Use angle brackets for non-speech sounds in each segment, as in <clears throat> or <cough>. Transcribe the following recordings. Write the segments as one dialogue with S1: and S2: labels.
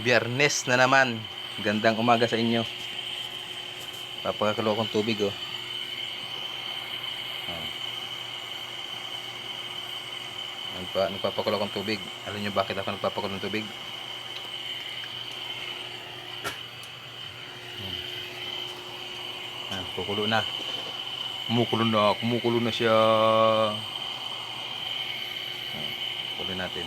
S1: Biyernes na naman. Gandang umaga sa inyo. Papakakulo akong tubig oh. Oh. Nagpa, nagpapakulo akong tubig. Alam niyo bakit ako nagpapakulo ng tubig? Ah, kukulo na. Kumukulo na, kumukulo na siya. Ah, Kulo natin.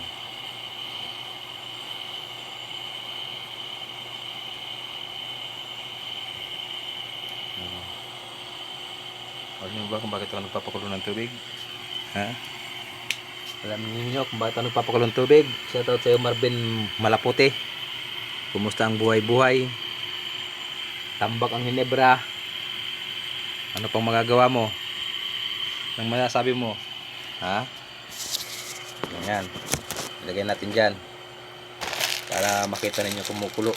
S1: Alam niyo ba kung bakit ako nagpapakulo ng tubig? Ha? Alam niyo kung bakit ako nagpapakulo ng tubig? Shoutout sa iyo Marvin Malaputi. Kumusta ang buhay-buhay? Tambak ang Hinebra. Ano pang magagawa mo? Anong masasabi mo? Ha? Yan. Ilagay natin dyan. Para makita ninyo kumukulo.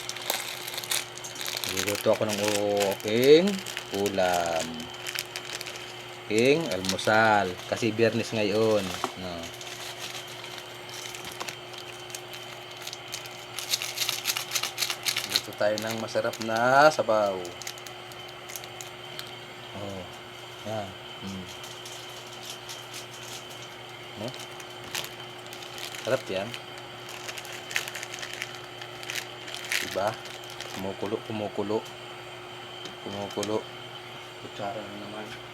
S1: Niluluto ako ng aking ulam. Aking almusal. Kasi biyernes ngayon. No. Dito tayo ng masarap na sabaw. Oh. Yan. Mm. No? Sarap yan. Diba? Kumukulo, kumukulo. Kumukulo. Kutsara na naman.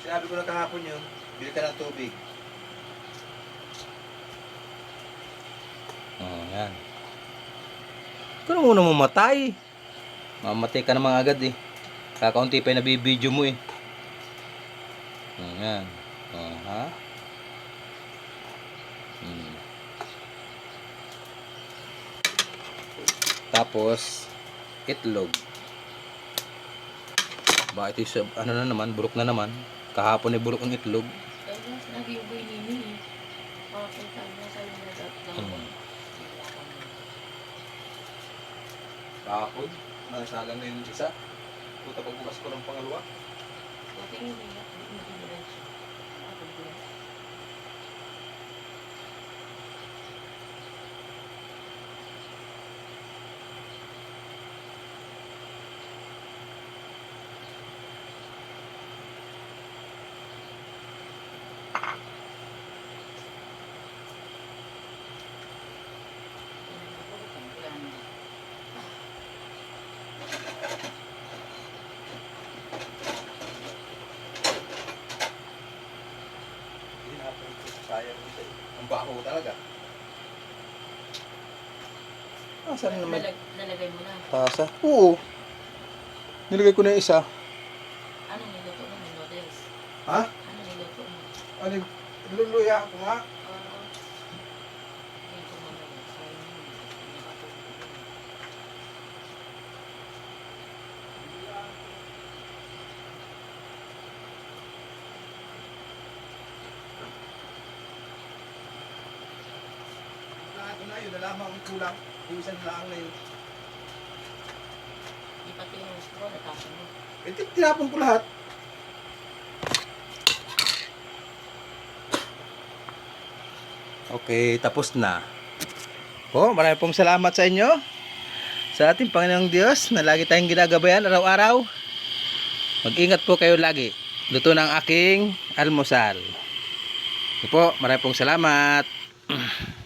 S1: Sinabi ko na kahapon yun, bili ka ng tubig. Oh, yan. Ikaw na mamatay. Mamatay ka naman agad eh. Kakaunti pa yung nabibideo mo eh. Oh, yan. Oh, ha? Hmm. Tapos, itlog. Bakit yung sab- ano na naman, burok na naman. Kahapon ay burok ang itlog.
S2: Yung
S1: Hmm. Kahapon, nasalang na yung isa. Puta pagbukas ko ng pangalawa.
S2: Buti nga niya. Hindi diretso. Ako din.
S1: Hindi natin sayang eh. Ang baho talaga. Ah, saan naman?
S2: Nalag- Nalagay mo na.
S1: Tasa? Oo. Nilagay ko na yung isa.
S2: Ano niluto mo? Noodles.
S1: Ha?
S2: Ano niluto mo?
S1: Ano yung luluya ko nga?
S2: Oo. Hindi ko mamaya. Sayang mo. Nakatulog ko.
S1: Lahat na yun, nalaman ang kulang. Iwisan lang na yun.
S2: Di pati yung straw natapon mo.
S1: Eh, ti- tinapon ko lahat. Okay, tapos na. Po, marami pong salamat sa inyo. Sa ating Panginoong Diyos na lagi tayong ginagabayan araw-araw. Mag-ingat po kayo lagi. Luto ng aking almusal. Ito po, marami pong salamat. <clears throat>